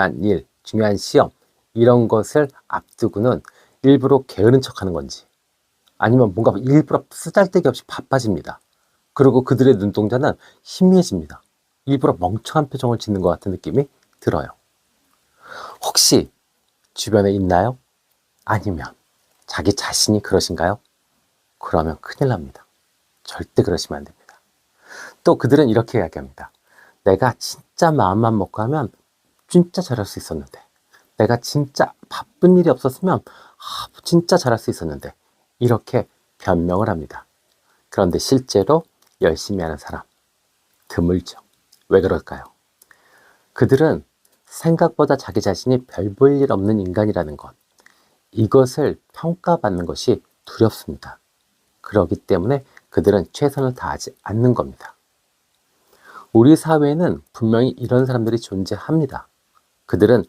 중요한 일, 중요한 시험 이런 것을 앞두고는 일부러 게으른 척하는 건지 아니면 뭔가 일부러 쓰잘데기 없이 바빠집니다. 그리고 그들의 눈동자는 희미해집니다. 일부러 멍청한 표정을 짓는 것 같은 느낌이 들어요. 혹시 주변에 있나요? 아니면 자기 자신이 그러신가요? 그러면 큰일 납니다. 절대 그러시면 안 됩니다. 또 그들은 이렇게 이야기합니다. 내가 진짜 마음만 먹고 하면 진짜 잘할 수 있었는데, 내가 진짜 바쁜 일이 없었으면 아, 진짜 잘할 수 있었는데, 이렇게 변명을 합니다. 그런데 실제로 열심히 하는 사람 드물죠. 왜 그럴까요? 그들은 생각보다 자기 자신이 별 볼 일 없는 인간이라는 것, 이것을 평가받는 것이 두렵습니다. 그렇기 때문에 그들은 최선을 다하지 않는 겁니다. 우리 사회에는 분명히 이런 사람들이 존재합니다. 그들은